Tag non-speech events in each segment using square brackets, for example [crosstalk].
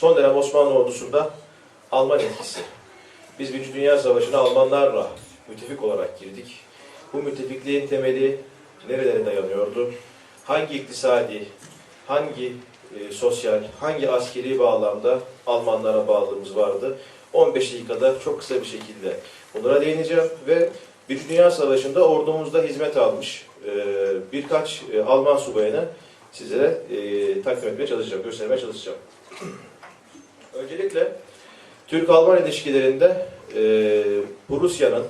Son dönem Osmanlı ordusunda Alman etkisi. Biz Birinci Dünya Savaşı'na Almanlarla müttefik olarak girdik. Bu müttefikliğin temeli nerelere dayanıyordu? Hangi iktisadi, hangi e, sosyal, hangi askeri bağlamda Almanlara bağlılığımız vardı? 15 dakikada çok kısa bir şekilde bunlara değineceğim ve Birinci Dünya Savaşı'nda ordumuzda hizmet almış e, birkaç e, Alman subayını sizlere e, takdim etmeye çalışacağım, göstermeye çalışacağım. Öncelikle Türk-Alman ilişkilerinde e, Rusya'nın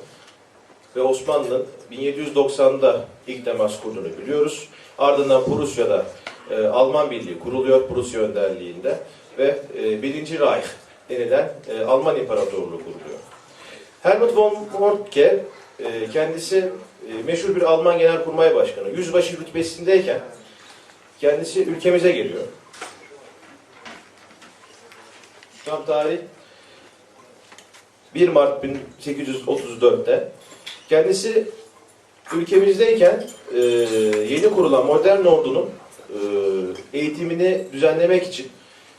ve Osmanlı'nın 1790'da ilk temas kurduğunu biliyoruz. Ardından Prusya'da e, Alman Birliği kuruluyor Prusya önderliğinde ve e, 1. Reich denilen e, Alman İmparatorluğu kuruluyor. Helmut von Moltke e, kendisi e, meşhur bir Alman Genelkurmay Başkanı. Yüzbaşı rütbesindeyken kendisi ülkemize geliyor. Tam tarih 1 Mart 1834'te kendisi ülkemizdeyken e, yeni kurulan modern ordunun e, eğitimini düzenlemek için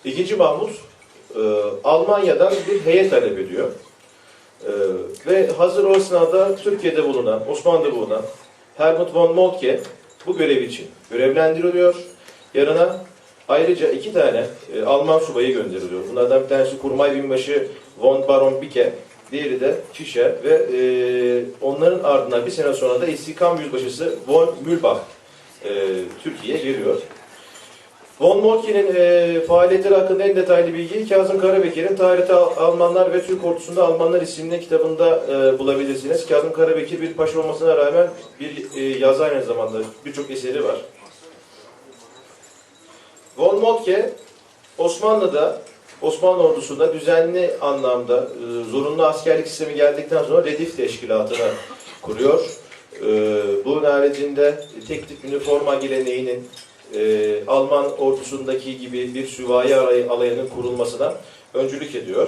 2. Mahmut e, Almanya'dan bir heyet talep ediyor. E, ve hazır o sırada Türkiye'de bulunan, Osmanlı'da bulunan Helmut von Moltke bu görev için görevlendiriliyor. Yanına ayrıca iki tane e, Alman subayı gönderiliyor. Bunlardan bir tanesi Kurmay Binbaşı von Baron Bicke, diğeri de Fischer ve e, onların ardından bir sene sonra da İstikam Yüzbaşısı von Mühlbach e, Türkiye'ye geliyor. Von Moltke'nin e, faaliyetleri hakkında en detaylı bilgiyi Kazım Karabekir'in Tarihte Al- Almanlar ve Türk Ordusu'nda Almanlar isimli kitabında e, bulabilirsiniz. Kazım Karabekir bir paşa olmasına rağmen bir e, yazar aynı zamanda birçok eseri var. Von Moltke Osmanlı'da Osmanlı ordusunda düzenli anlamda e, zorunlu askerlik sistemi geldikten sonra Redif Teşkilatı'nı [laughs] kuruyor. E, bunun haricinde tek tip üniforma geleneğinin e, Alman ordusundaki gibi bir süvari alay- alayının kurulmasına öncülük ediyor.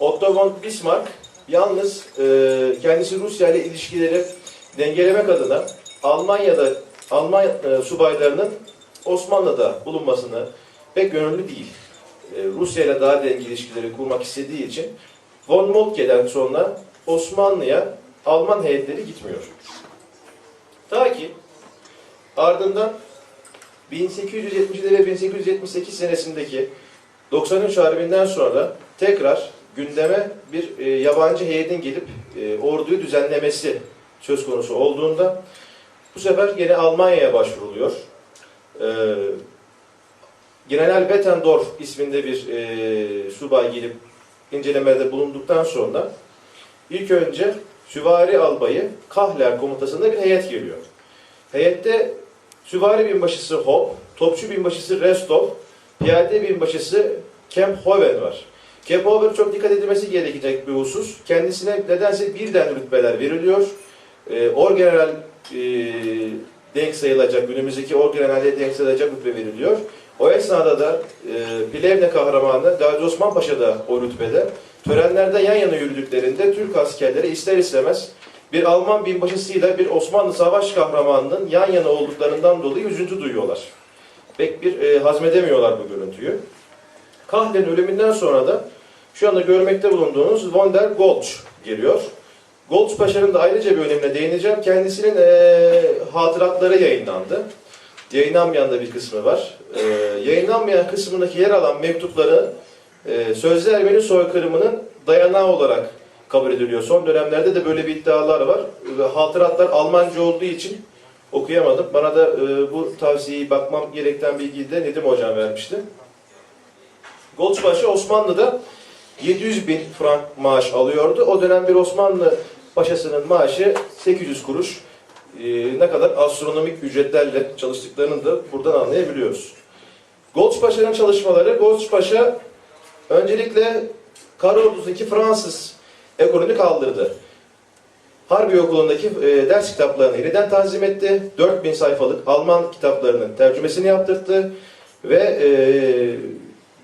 Otto von Bismarck yalnız kendisi Rusya ile ilişkileri dengelemek adına Almanya'da Alman subaylarının Osmanlı'da bulunmasını pek gönüllü değil. E, Rusya ile daha dengeli ilişkileri kurmak istediği için von Moltke'den sonra Osmanlı'ya Alman heyetleri gitmiyor. Ta ki ardından 1877 ve 1878 senesindeki 93 Harbi'nden sonra tekrar gündeme bir e, yabancı heyetin gelip e, orduyu düzenlemesi söz konusu olduğunda bu sefer yine Almanya'ya başvuruluyor. E, General Bettendorf isminde bir e, subay gelip incelemede bulunduktan sonra ilk önce süvari albayı Kahler komutasında bir heyet geliyor. Heyette süvari binbaşısı Hop, topçu binbaşısı Restov, piyade binbaşısı Kemphoven var. Kemphoven çok dikkat edilmesi gerekecek bir husus. Kendisine nedense birden rütbeler veriliyor. E, orgeneral e, denk sayılacak, günümüzdeki orgenerale denk sayılacak rütbe veriliyor. O esnada da e, Plevne kahramanı Gazi Osman Paşa da o rütbede. Törenlerde yan yana yürüdüklerinde Türk askerleri ister istemez bir Alman binbaşısıyla bir Osmanlı savaş kahramanının yan yana olduklarından dolayı üzüntü duyuyorlar. Pek bir e, hazmedemiyorlar bu görüntüyü. Kahle'nin ölümünden sonra da şu anda görmekte bulunduğunuz von der Goltz geliyor. Goltz Paşa'nın da ayrıca bir önemine değineceğim. Kendisinin e, hatıratları yayınlandı. Yayınlanmayan da bir kısmı var. E, yayınlanmayan kısmındaki yer alan mektupları e, sözde Ermeni soykırımının dayanağı olarak kabul ediliyor. Son dönemlerde de böyle bir iddialar var. E, hatıratlar Almanca olduğu için okuyamadım. Bana da e, bu tavsiyeyi bakmam gerekten bilgiyi de Nedim Hocam vermişti. Goldspaşa Osmanlı'da 700 bin frank maaş alıyordu. O dönem bir Osmanlı paşasının maaşı 800 kuruş. Ee, ne kadar astronomik ücretlerle çalıştıklarını da buradan anlayabiliyoruz. Goldspaşa'nın çalışmaları, Goldspaşa öncelikle kara ordusundaki Fransız ekolünü kaldırdı. Harbi okulundaki e, ders kitaplarını yeniden tanzim etti. 4000 sayfalık Alman kitaplarının tercümesini yaptırdı ve e,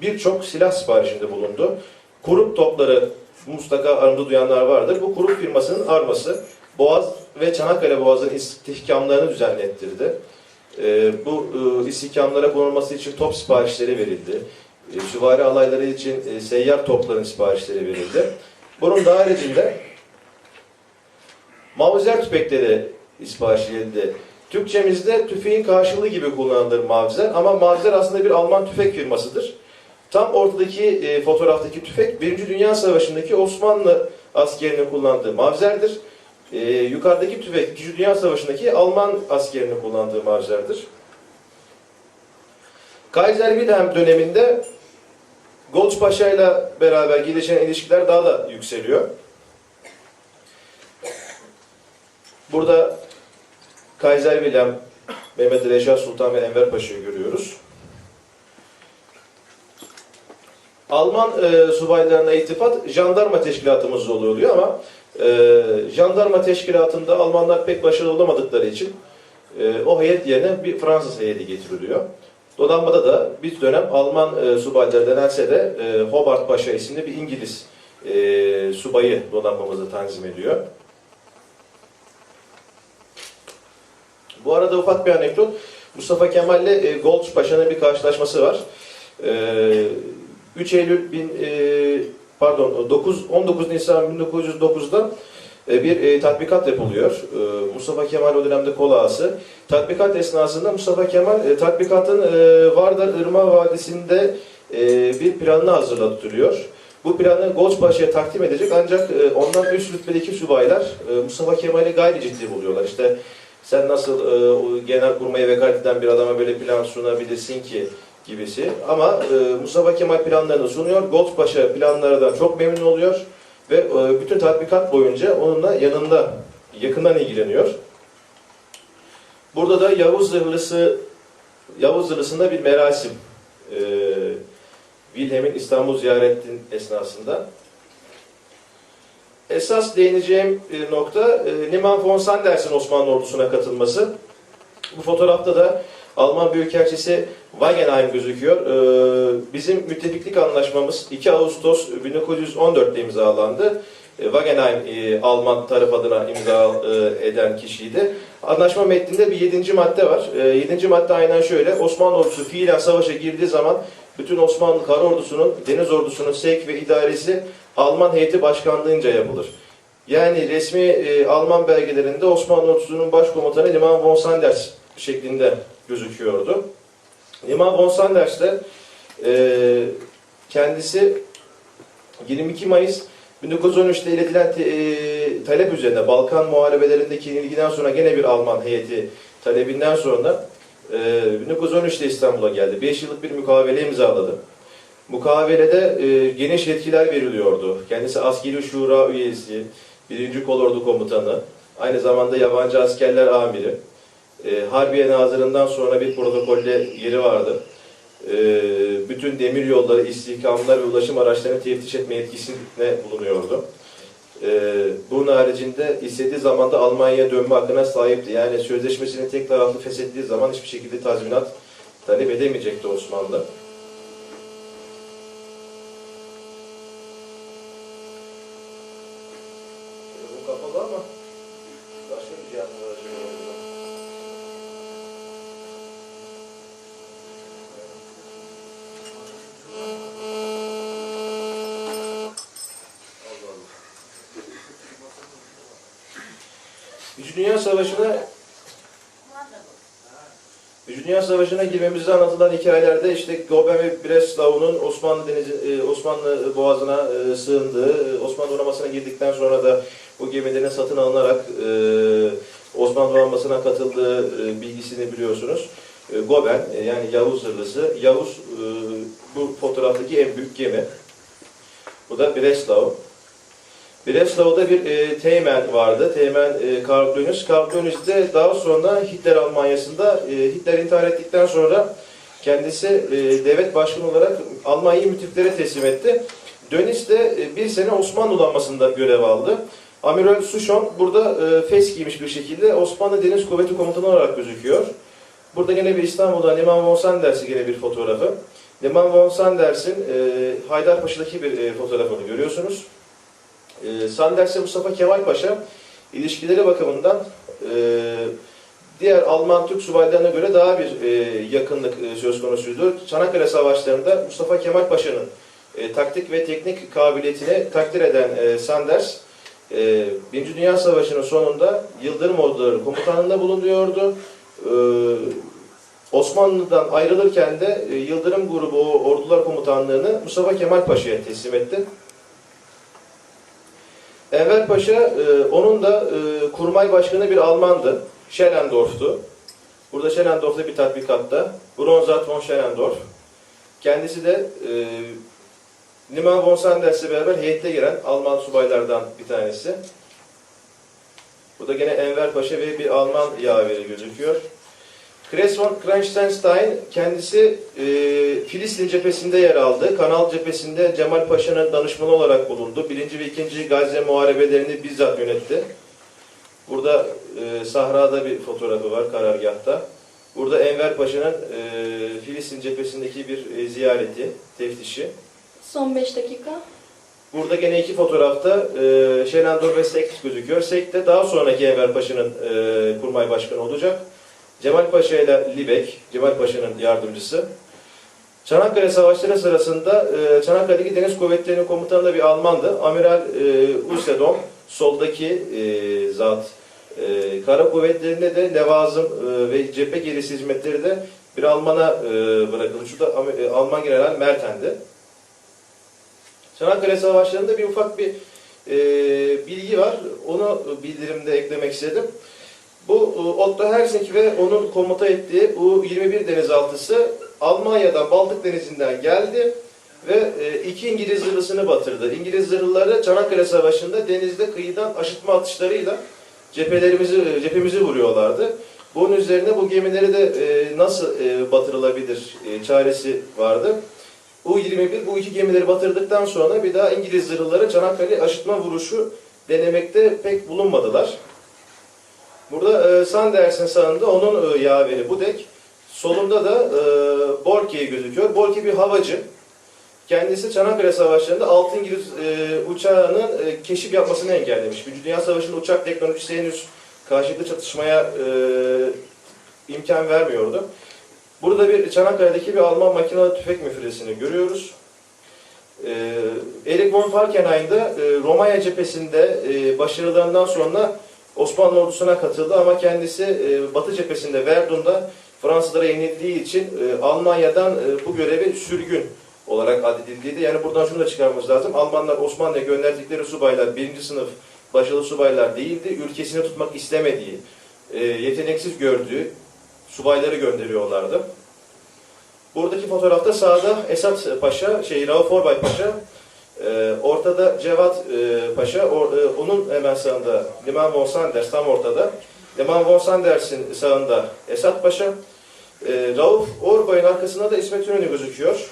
birçok silah siparişinde bulundu. Kurup topları mutlaka aramda duyanlar vardır. Bu kurup firmasının arması Boğaz ve Çanakkale Boğazı'nın istihkamlarını düzenlettirdi. E, bu e, istihkamlara konulması için top siparişleri verildi. e, süvari alayları için e, seyyar topların siparişleri verildi. Bunun da haricinde Mavzer tüfekleri sipariş edildi. Türkçemizde tüfeğin karşılığı gibi kullanılır Mavzer ama Mavzer aslında bir Alman tüfek firmasıdır. Tam ortadaki e, fotoğraftaki tüfek Birinci Dünya Savaşı'ndaki Osmanlı askerinin kullandığı Mavzer'dir. E, yukarıdaki tüfek İkinci Dünya Savaşı'ndaki Alman askerinin kullandığı Mavzer'dir. Kaiser Wilhelm döneminde Golç Paşa ile beraber gelişen ilişkiler daha da yükseliyor. Burada Kaiser Wilhelm, Mehmet Reşat Sultan ve Enver Paşa'yı görüyoruz. Alman e, subaylarına iltifat jandarma teşkilatımızda oluyor ama e, jandarma teşkilatında Almanlar pek başarılı olamadıkları için e, o heyet yerine bir Fransız heyeti getiriliyor. Donanmada da bir dönem Alman e, subayları denense de e, Hobart Paşa isimli bir İngiliz e, subayı donanmamızı tanzim ediyor. Bu arada ufak bir anekdot. Mustafa Kemal ile e, Golç Paşa'nın bir karşılaşması var. E, 3 Eylül bin, e, pardon 9 19 Nisan 1909'da e, bir e, tatbikat yapılıyor. E, Mustafa Kemal o dönemde kol. Tatbikat esnasında Mustafa Kemal e, tatbikatın e, Vardar Irmağı Vadisi'nde e, bir planını hazırlatıyor. Bu planı Paşa'ya takdim edecek ancak e, ondan üst rütbedeki subaylar e, Mustafa Kemal'i gayri ciddi buluyorlar. İşte sen nasıl e, genel kurmaya vekalet eden bir adama böyle plan sunabilirsin ki gibisi. Ama e, Mustafa Kemal planlarını sunuyor. Golç Paşa planlardan çok memnun oluyor ve e, bütün tatbikat boyunca onunla yanında yakından ilgileniyor. Burada da Yavuz Zırhlısı Yavuz Zırhlısı'nda bir merasim. E, Wilhelm'in İstanbul ziyaretinin esnasında. Esas değineceğim e, nokta e, Liman von Sanders'in Osmanlı ordusuna katılması. Bu fotoğrafta da Alman Büyükelçisi Wagenheim gözüküyor. E, Bizim müttefiklik anlaşmamız 2 Ağustos 1914'te imzalandı. E, Wagenheim e, Alman taraf adına imza e, eden kişiydi. Anlaşma metninde bir 7. madde var. 7. madde aynen şöyle. Osmanlı ordusu fiilen savaşa girdiği zaman bütün Osmanlı kara ordusunun, deniz ordusunun sevk ve idaresi Alman heyeti başkanlığınca yapılır. Yani resmi e, Alman belgelerinde Osmanlı ordusunun başkomutanı Liman von Sanders şeklinde gözüküyordu. Liman von Sanders de e, kendisi 22 Mayıs 1913'te iletilen te, e, talep üzerine Balkan muharebelerindeki ilgiden sonra gene bir Alman heyeti talebinden sonra e, 1913'te İstanbul'a geldi. 5 yıllık bir mukavele imzaladı. Mukavelede e, geniş yetkiler veriliyordu. Kendisi askeri şura üyesi, 1. Kolordu komutanı, aynı zamanda yabancı askerler amiri. E, Harbiye Nazırı'ndan sonra bir protokolle yeri vardı. E, bütün demir yolları, istihkamlar ve ulaşım araçlarını teftiş etme yetkisine bulunuyordu. E, bunun haricinde istediği zamanda Almanya'ya dönme hakkına sahipti. Yani sözleşmesini tek taraflı feshettiği zaman hiçbir şekilde tazminat talep edemeyecekti Osmanlı. 3. Dünya Savaşı'na Üçüncü Dünya Savaşı'na girmemizde anlatılan hikayelerde işte Goben ve Breslav'un Osmanlı denizi, e, Osmanlı boğazına e, sığındığı, e, Osmanlı donanmasına girdikten sonra da bu gemilerin satın alınarak Osmanlı donanmasına katıldığı bilgisini biliyorsunuz. Goben yani Yavuz Hırlısı. Yavuz bu fotoğraftaki en büyük gemi. Bu da Breslav. Breslau'da bir e, teğmen vardı. Teğmen e, Karl Dönüz. Karl Dönüz de daha sonra Hitler Almanya'sında e, Hitler intihar ettikten sonra kendisi e, devlet başkanı olarak Almanya'yı müttefiklere teslim etti. Dönüz de e, bir sene Osmanlı donanmasında görev aldı. Amiral Sushon burada e, fes giymiş bir şekilde Osmanlı Deniz Kuvveti Komutanı olarak gözüküyor. Burada gene bir İstanbul'da Liman von Sanders'i gene bir fotoğrafı. Liman von Sanders'in e, Haydarpaşa'daki bir e, fotoğrafını görüyorsunuz. E, Sanders ve Mustafa Kemal Paşa ilişkileri bakımından e, diğer Alman Türk subaylarına göre daha bir e, yakınlık e, söz konusuydu. Çanakkale Savaşları'nda Mustafa Kemal Paşa'nın e, taktik ve teknik kabiliyetini takdir eden e, Sanders, e, Birinci Dünya Savaşı'nın sonunda Yıldırım Orduları komutanlığında bulunuyordu. E, Osmanlı'dan ayrılırken de e, Yıldırım grubu ordular komutanlığını Mustafa Kemal Paşa'ya teslim etti. Enver Paşa, e, onun da e, kurmay başkanı bir Almandı. Schellendorf'tu. Burada Schellendorf'ta bir tatbikatta. Bronzat von Schellendorf. Kendisi de e, Liman von Sanders'le beraber heyette giren Alman subaylardan bir tanesi. Burada gene Enver Paşa ve bir Alman yaveri gözüküyor. Kress von Kronstein kendisi e, Filistin cephesinde yer aldı. Kanal cephesinde Cemal Paşa'nın danışmanı olarak bulundu. Birinci ve ikinci Gazze muharebelerini bizzat yönetti. Burada e, sahrada bir fotoğrafı var karargahta. Burada Enver Paşa'nın e, Filistin cephesindeki bir e, ziyareti, teftişi. Son 5 dakika. Burada gene iki fotoğrafta e, Şenandor ve Sekt gözüküyor. Sekt de daha sonraki Enver Paşa'nın e, kurmay başkanı olacak. Cemal Paşa ile Libek, Cemal Paşa'nın yardımcısı. Çanakkale Savaşları sırasında e, Çanakkale'deki Deniz Kuvvetleri'nin komutanı da bir Almandı. Amiral e, Usedom, soldaki e, zat. E, Kara Kuvvetleri'nde de levazım e, ve cephe gerisi hizmetleri de bir Alman'a e, bırakıldı. Şu Alman General Merten'di. Çanakkale Savaşları'nda bir ufak bir bilgi var. Onu bildirimde eklemek istedim. Bu e, Otto Hersink ve onun komuta ettiği U-21 denizaltısı Almanya'dan Baltık Denizi'nden geldi ve e, iki İngiliz zırhlısını batırdı. İngiliz zırhlıları Çanakkale Savaşı'nda denizde kıyıdan aşıtma atışlarıyla cephelerimizi cephemizi vuruyorlardı. Bunun üzerine bu gemileri de e, nasıl e, batırılabilir e, çaresi vardı. U-21 bu iki gemileri batırdıktan sonra bir daha İngiliz zırhlıları Çanakkale aşıtma vuruşu denemekte pek bulunmadılar. Burada e, Sanders'in sağında onun e, yaveri Budek. Solunda da e, Borke gözüküyor. Borke bir havacı. Kendisi Çanakkale Savaşları'nda 6 İngiliz e, uçağının e, keşif yapmasını engellemiş. Birinci Dünya Savaşı'nda uçak teknolojisi henüz karşılıklı çatışmaya e, imkan vermiyordu. Burada bir Çanakkale'deki bir Alman makinalı tüfek müfredesini görüyoruz. E, Erich von Falkenhayn da e, Romanya cephesinde e, başarılarından sonra Osmanlı ordusuna katıldı ama kendisi e, Batı cephesinde Verdun'da Fransızlara yenildiği için e, Almanya'dan e, bu görevi sürgün olarak addedildiydi. Yani buradan şunu da çıkarmamız lazım. Almanlar Osmanlı'ya gönderdikleri subaylar birinci sınıf başarılı subaylar değildi. Ülkesini tutmak istemediği, e, yeteneksiz gördüğü subayları gönderiyorlardı. Buradaki fotoğrafta sağda Esat Paşa, şey Rauf Orbay Paşa, ee, ortada Cevat e, Paşa, or- e, onun hemen sağında Liman von Sanders tam ortada. Liman von Sanders'in sağında Esat Paşa. Ee, Rauf Orbay'ın arkasında da İsmet İnönü gözüküyor.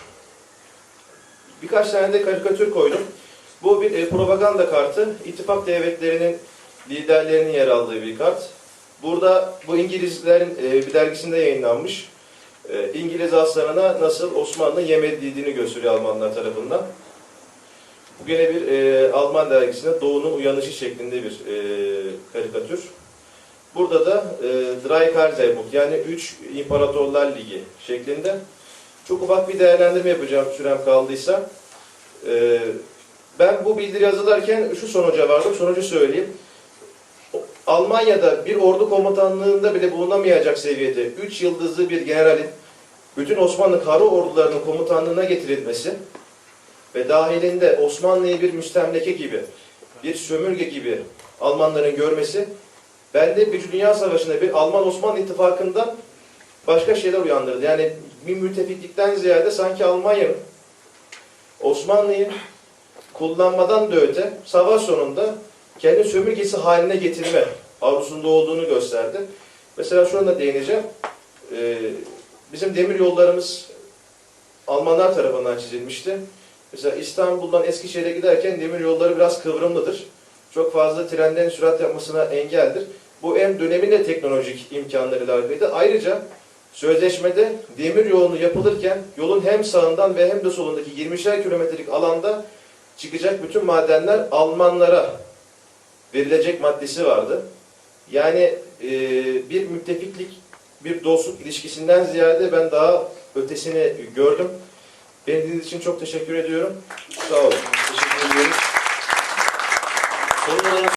Birkaç tane de karikatür koydum. Bu bir e, propaganda kartı. İttifak devletlerinin liderlerinin yer aldığı bir kart. Burada bu İngilizlerin e, bir dergisinde yayınlanmış. E, İngiliz aslanına nasıl Osmanlı yem edildiğini gösteriyor Almanlar tarafından. Bu gene bir e, Alman dergisinde Doğu'nun uyanışı şeklinde bir e, karikatür. Burada da e, Drei Kaiserbuch yani 3 İmparatorlar Ligi şeklinde. Çok ufak bir değerlendirme yapacağım sürem kaldıysa. E, ben bu bildiri yazılarken şu sonuca vardım. Sonucu söyleyeyim. Almanya'da bir ordu komutanlığında bile bulunamayacak seviyede 3 yıldızlı bir generalin bütün Osmanlı kara ordularının komutanlığına getirilmesi ve dahilinde Osmanlı'yı bir müstemleke gibi, bir sömürge gibi Almanların görmesi, bende bir Dünya Savaşı'nda bir Alman-Osmanlı ittifakından başka şeyler uyandırdı. Yani bir müttefiklikten ziyade sanki Almanya'nın Osmanlı'yı kullanmadan da öte savaş sonunda kendi sömürgesi haline getirme arzusunda olduğunu gösterdi. Mesela şuna da değineceğim. Ee, bizim demir yollarımız Almanlar tarafından çizilmişti. Mesela İstanbul'dan Eskişehir'e giderken demir yolları biraz kıvrımlıdır. Çok fazla trenlerin sürat yapmasına engeldir. Bu hem dönemin de teknolojik imkanlarıyla alakalıydı. Ayrıca sözleşmede demir yolunu yapılırken yolun hem sağından ve hem de solundaki 20'şer kilometrelik alanda çıkacak bütün madenler Almanlara verilecek maddesi vardı. Yani e, bir müttefiklik, bir dostluk ilişkisinden ziyade ben daha ötesini gördüm. Beni dinlediğiniz için çok teşekkür ediyorum. Sağ olun. Teşekkür ediyoruz.